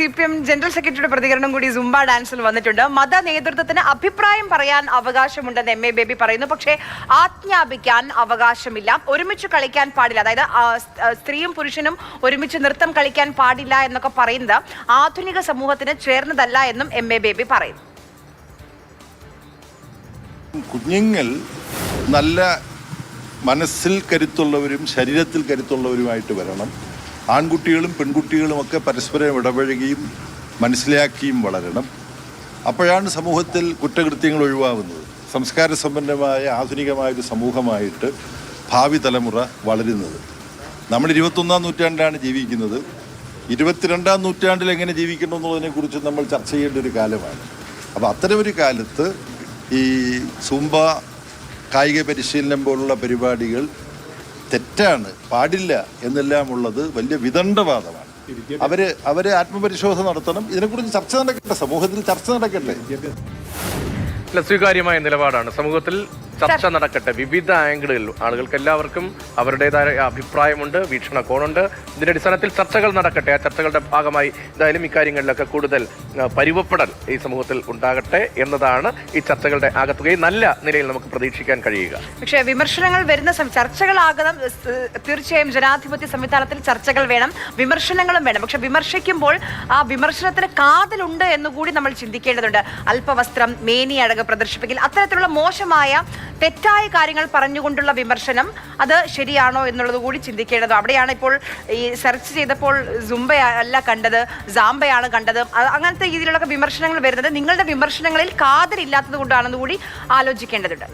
C P M general സെക്രട്ടറിയുടെ പ്രതികരണം കൂടി സുംബ ഡാൻസിൽ വന്നിട്ടുണ്ട്. മത നേതൃത്വത്തിന് അഭിപ്രായം പറയാൻ അവകാശമുണ്ടെന്ന് എം എ ബേബി പറയുന്നു. പക്ഷേ ആജ്ഞാപിക്കാൻ അവകാശമില്ല. ഒരുമിച്ച് കളിക്കാൻ പാടില്ല. അതായത് സ്ത്രീയും പുരുഷനും ഒരുമിച്ച് നൃത്തം കളിക്കാൻ പാടില്ല എന്നൊക്കെ പറയുന്നത് ആധുനിക സമൂഹത്തിന് ചേർന്നതല്ല എന്നും എം എ ബേബി പറയുന്നു. കുഞ്ഞുങ്ങൾ നല്ല മനസ്സിൽ കരുത്തുള്ളവരും ശരീരത്തിൽ കരുത്തുള്ളവരുമായിട്ട് വരണം. ആൺകുട്ടികളും പെൺകുട്ടികളുമൊക്കെ പരസ്പരം ഇടപഴകിയും മനസ്സിലാക്കിയും വളരണം. അപ്പോഴാണ് സമൂഹത്തിൽ കുറ്റകൃത്യങ്ങൾ ഒഴിവാകുന്നത്. സംസ്കാര സമ്പന്നമായ ആധുനികമായൊരു സമൂഹമായിട്ട് ഭാവി തലമുറ വളരുന്നത്. നമ്മൾ ഇരുപത്തൊന്നാം നൂറ്റാണ്ടിലാണ് ജീവിക്കുന്നത്. ഇരുപത്തിരണ്ടാം നൂറ്റാണ്ടിൽ എങ്ങനെ ജീവിക്കണം എന്നുള്ളതിനെക്കുറിച്ച് നമ്മൾ ചർച്ച ചെയ്യേണ്ട ഒരു കാലമാണ്. അപ്പോൾ അത്തരമൊരു കാലത്ത് ഈ സുംബ കായിക പരിശീലനം പോലുള്ള പരിപാടികൾ തെറ്റാണ് പാടില്ല എന്നെല്ലാം ഉള്ളത് വലിയ വിദണ്ഡവാദമാണ്. അവർ അവർ ആത്മപരിശോധന നടത്തണം. ഇതിനെക്കുറിച്ച് ചർച്ച നടക്കട്ടെ സമൂഹത്തിൽ ചർച്ച നടക്കട്ടെ. അല്ല സ്വീകാര്യമായ നിലപാടാണ്. സമൂഹത്തിൽ ചർച്ച നടക്കട്ടെ. വിവിധ ആംഗിളുകളിൽ ആളുകൾക്ക് എല്ലാവർക്കും അവരുടേതായ അഭിപ്രായമുണ്ട് വീക്ഷണകോണുണ്ട്. ഇതിന്റെ അടിസ്ഥാനത്തിൽ ചർച്ചകൾ നടക്കട്ടെ. ആ ചർച്ചകളുടെ ഭാഗമായി എന്തായാലും ഇക്കാര്യങ്ങളിലൊക്കെ കൂടുതൽ പരിവപ്പെടൽ ഈ സമൂഹത്തിൽ ഉണ്ടാകട്ടെ എന്നതാണ് ഈ ചർച്ചകളുടെ ആകത്തുകയും നല്ല നിലയിൽ നമുക്ക് പ്രതീക്ഷിക്കാൻ കഴിയുക. പക്ഷേ വിമർശനങ്ങൾ വരുന്ന ചർച്ചകളാകണം തീർച്ചയായും ജനാധിപത്യ സംവിധാനത്തിൽ ചർച്ചകൾ വേണം വിമർശനങ്ങളും വേണം. പക്ഷെ വിമർശിക്കുമ്പോൾ ആ വിമർശനത്തിന് കാതലുണ്ട് എന്നുകൂടി നമ്മൾ ചിന്തിക്കേണ്ടതുണ്ട്. അല്പവസ്ത്രം മേനി അഴക് പ്രദർശിപ്പിക്കൽ അത്തരത്തിലുള്ള മോശമായ തെറ്റായ കാര്യങ്ങൾ പറഞ്ഞുകൊണ്ടുള്ള വിമർശനം അത് ശരിയാണോ എന്നുള്ളത് കൂടി ചിന്തിക്കേണ്ടത്. അവിടെയാണ് ഇപ്പോൾ ഈ സെർച്ച് ചെയ്തപ്പോൾ സുംബ അല്ല കണ്ടത് സാംബയാണ് കണ്ടത്. അങ്ങനത്തെ രീതിയിലുള്ള വിമർശനങ്ങൾ വരുന്നത് നിങ്ങളുടെ വിമർശനങ്ങളിൽ കാതലില്ലാത്തത് കൊണ്ടാണെന്ന് കൂടി ആലോചിക്കേണ്ടതുണ്ട്.